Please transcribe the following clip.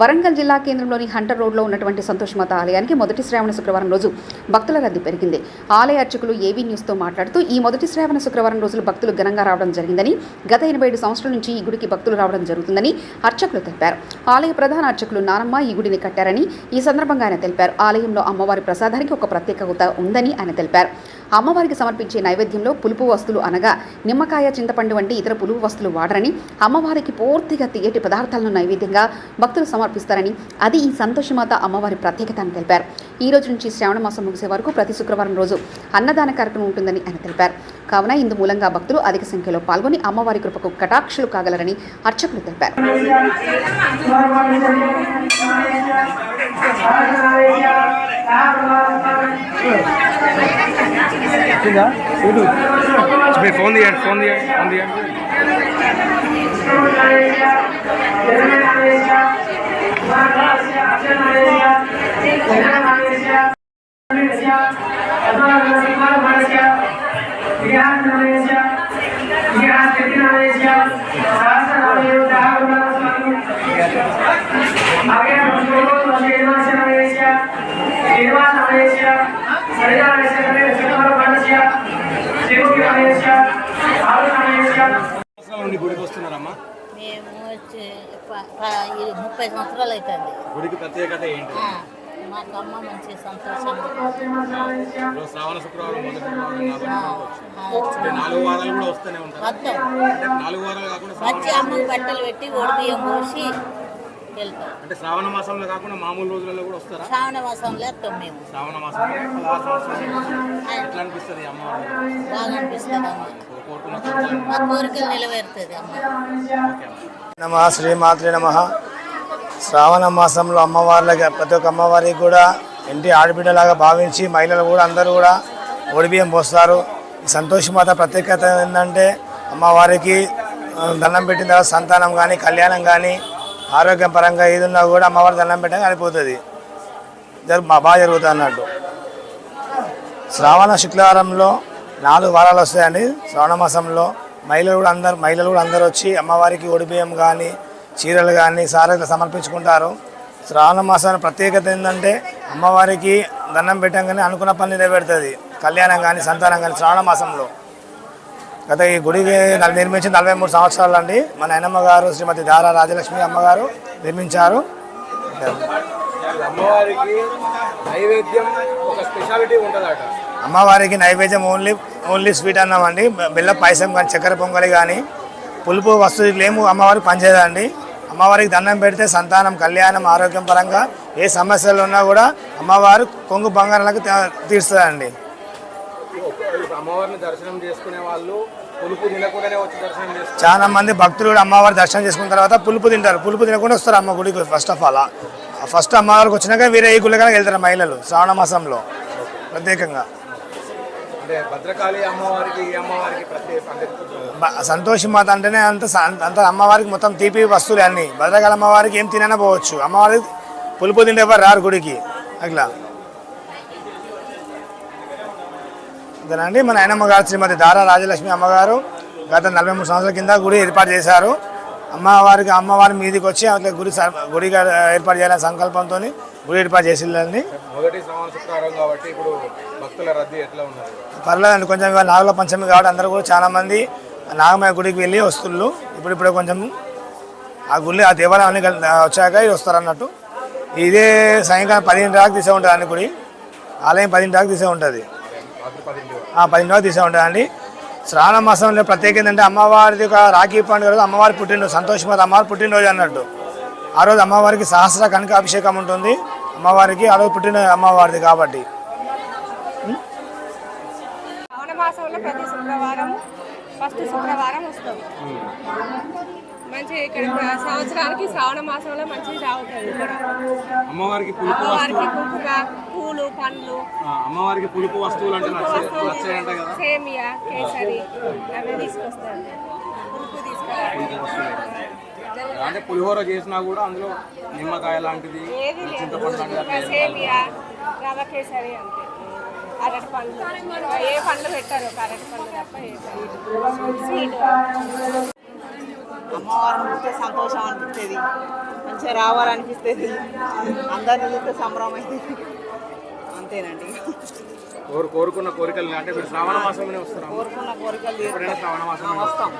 వరంగల్ జిల్లా కేంద్రంలోని హంటర్ రోడ్లో ఉన్నటువంటి సంతోషమాత ఆలయానికి మొదటి శ్రావణ శుక్రవారం రోజు భక్తుల రద్దీ పెరిగింది. ఆలయ అర్చకులు ఏవీ న్యూస్తో మాట్లాడుతూ ఈ మొదటి శ్రావణ శుక్రవారం రోజులు భక్తులు ఘనంగా రావడం జరిగిందని గత ఎనభై ఏడు సంవత్సరాల నుంచి ఈ గుడికి భక్తులు రావడం జరుగుతుందని అర్చకులు తెలిపారు. ఆలయ ప్రధాన అర్చకులు నానమ్మ ఈ గుడిని కట్టారని ఈ సందర్భంగా ఆయన తెలిపారు. ఆలయంలో అమ్మవారి ప్రసాదానికి ఒక ప్రత్యేకత ఉందని ఆయన తెలిపారు. అమ్మవారికి సమర్పించే నైవేద్యంలో పులుపు వస్తువులు అనగా నిమ్మకాయ చింతపండు వంటి ఇతర పులుపు వస్తువులు వాడరని అమ్మవారికి పూర్తిగా తీయటి పదార్థాలను నైవేద్యంగా భక్తులు సమర్పిస్తారని అది ఈ సంతోషమాత అమ్మవారి ప్రత్యేకత అని తెలిపారు. ఈ రోజు నుంచి శ్రావణ మాసం ముగిసే వరకు ప్రతి శుక్రవారం రోజు అన్నదాన కార్యక్రమం ఉంటుందని ఆయన తెలిపారు. కావున ఇందు మూలంగా భక్తులు అధిక సంఖ్యలో పాల్గొని అమ్మవారి కృపకు కటాక్షులు కాగలరని అర్చకులు తెలిపారు. इसमें फ़ोन दिया फ़ोन दिया फ़ोन दिया बिहार मलेशिया बिहार मलेशिया शासन आयोग आगे हम लोग निर्माण से मलेशिया निर्माण मलेशिया सरकार से मलेशिया గుడికి వస్తున్నారమ్మా మేము వచ్చి ముప్పై సంవత్సరాలు అవుతుంది గుడికి ప్రత్యేకత ఏంటి? మాకు అమ్మ మంచి సంతోషం. శ్రావణ శుక్రవారం మొదటి నాలుగు వారాలు కూడా వస్తూనే నాలుగు వారాలు కాకుండా అమ్మకి బట్టలు పెట్టి ఒడి బియ్యం పోసి వెళ్తాం. అంటే శ్రావణ మాసంలో కాకుండా మామూలు రోజులలో కూడా వస్తారా? శ్రావణ మాసంలో వస్తాం మేము. శ్రావణ మాసంలో పదహారు సంవత్సరాలు ఎట్లా అనిపిస్తుంది ఈ అమ్మవారు బాగా అనిపిస్తుంది అమ్మ ఒక కోరుకున్న కోరికలు మా కోరికలు నెరవేరుతుంది అమ్మ. నమ శ్రీమాత్రి నమ. శ్రావణ మాసంలో అమ్మవార్లకి ప్రతి ఒక్క అమ్మవారికి కూడా ఇంటి ఆడబిడ్డలాగా భావించి మహిళలు కూడా అందరూ కూడా ఒడిబియ్యం పోస్తారు. ఈ సంతోషమాత ప్రత్యేకత ఏంటంటే అమ్మవారికి దండం పెట్టిన తర్వాత సంతానం కానీ కళ్యాణం కానీ ఆరోగ్యపరంగా ఏది ఉన్నా కూడా అమ్మవారి దండం పెట్టడం అయిపోతుంది జరు మా బాగా జరుగుతుంది అన్నట్టు. శ్రావణ శుక్రవారంలో నాలుగు వారాలు వస్తాయండి. శ్రావణ మాసంలో మహిళలు కూడా అందరు మహిళలు కూడా అందరూ వచ్చి అమ్మవారికి ఒడిబియ్యం కానీ చీరలు కానీ సారలు సమర్పించుకుంటారు. శ్రావణ మాసానికి ప్రత్యేకత ఏంటంటే అమ్మవారికి దండం పెట్టంగానే అనుకున్న పని నెరవేరుతుంది. కళ్యాణం కానీ సంతానం కానీ శ్రావణ మాసంలో. గత ఈ గుడికి నిర్మించి నలభై మూడు సంవత్సరాలు అండి మా నాయనమ్మ గారు శ్రీమతి దారా రాజలక్ష్మి అమ్మగారు నిర్మించారు. అమ్మవారికి నైవేద్యం ఓన్లీ ఓన్లీ స్వీట్ అన్నం అండి బెల్ల పాయసం కానీ చక్కెర పొంగలి కానీ పులుపు వస్తువులు ఏమో అమ్మవారికి పనిచేయదండి అమ్మవారికి దండం పెడితే సంతానం కళ్యాణం ఆరోగ్యం పరంగా ఏ సమస్యలు ఉన్నా కూడా అమ్మవారు కొంగు బంగారాలకు తీరుస్తుందండి అమ్మవారిని దర్శనం చేసుకునే వాళ్ళు పులుపు తినకుండానే వచ్చి దర్శనం చేసుకుంటారు. చాలా మంది భక్తులు కూడా అమ్మవారి దర్శనం చేసుకున్న తర్వాత పులుపు తింటారు. పులుపు తినకుండా వస్తారు అమ్మ గుడికి ఫస్ట్ ఆఫ్ ఆల్ ఫస్ట్ అమ్మవారికి వచ్చినాక వేరే ఈ గుళ్ళకైనా వెళ్తారు మహిళలు శ్రావణ మాసంలో ప్రత్యేకంగా. అంటే భద్రకాళి అమ్మవారికి అమ్మవారికి ప్రత్యేక సంతోషి మాత అంటేనే అంత అంత అమ్మవారికి మొత్తం తీపి వస్తువులు అన్ని భద్రకాళ అమ్మవారికి ఏం తిననా పోవచ్చు. అమ్మవారికి పులుపు తింటే రారు గుడికి. అట్లా. ఇదేనండి మన ఆయనమ్మ గారు శ్రీమతి దారా రాజలక్ష్మి అమ్మగారు గత నలభై మూడు సంవత్సరాల కింద గుడి ఏర్పాటు చేశారు. అమ్మవారికి అమ్మవారి మీదికి వచ్చి అట్లా గుడి గుడిగా ఏర్పాటు చేయాలనే సంకల్పంతో గుడి ఏర్పాటు చేసిందండి పర్లేదండి కొంచెం ఇవాళ నాగుల పంచమి కాబట్టి అందరూ కూడా చాలా మంది నాగమయ్య గుడికి వెళ్ళి వస్తుళ్ళు. ఇప్పుడు ఇప్పుడు కొంచెం ఆ గుడి ఆ దేవాలయం అన్ని కల్- వచ్చాక వస్తారు అన్నట్టు ఇదే సాయంకాలం పదిహేను దాకా తీసే ఉంటుంది అన్ని గుడి. ఆలయం పదిహేను దాకా తీసే ఉంటుంది. రాత్రి పదింటి వరకు. ఆ పదిహేను దాకా తీసే ఉంటుందండి శ్రావణ మాసంలో ప్రత్యేకత ఏంటంటే అమ్మవారిది ఒక రాఖీ పండుగ రోజు అమ్మవారి పుట్టినరోజు సంతోషమాత అమ్మవారి పుట్టినరోజు అన్నట్టు. ఆ రోజు అమ్మవారికి సహస్ర కనక అభిషేకం ఉంటుంది. అమ్మవారికి ఆ రోజు పుట్టిన అమ్మవారిది కాబట్టి. శ్రావణ మాసంలో ప్రతి శుక్రవారం ఫస్ట్ శుక్రవారం వస్తాం మంచి ఇక్కడ సంవత్సరానికి శ్రావణ మాసంలో మంచిగా ఇక్కడ. అమ్మవారికి పులుపు అమ్మవారికి కుంకుమ పూలు పండ్లు. అమ్మవారికి పులుపు వస్తువులు అంటే సేమియా కేసరి అవి తీసుకొస్తారు. పులుపు తీసుకొస్తారు. అంటే పులిహోర చేసినా కూడా అందులో నిమ్మకాయ లాంటిది చింతపండు సేమియా రవ కేసరి అంతే. అరటి పండ్లు ఏ పండ్లు పెట్టారు అరటి పండ్లు తప్ప ఏ స్వీట్ అమ్మవారిని చూస్తే సంతోషం అనిపిస్తుంది. మంచిగా రావాలనిపిస్తుంది. అందరిని చూస్తే సంబరం అవుతుంది అంతేనండి. కోరు కోరుకున్న కోరికలు అంటే మీరు శ్రావణ మాసంలోనే కోరుకున్న కోరికలు వస్తాం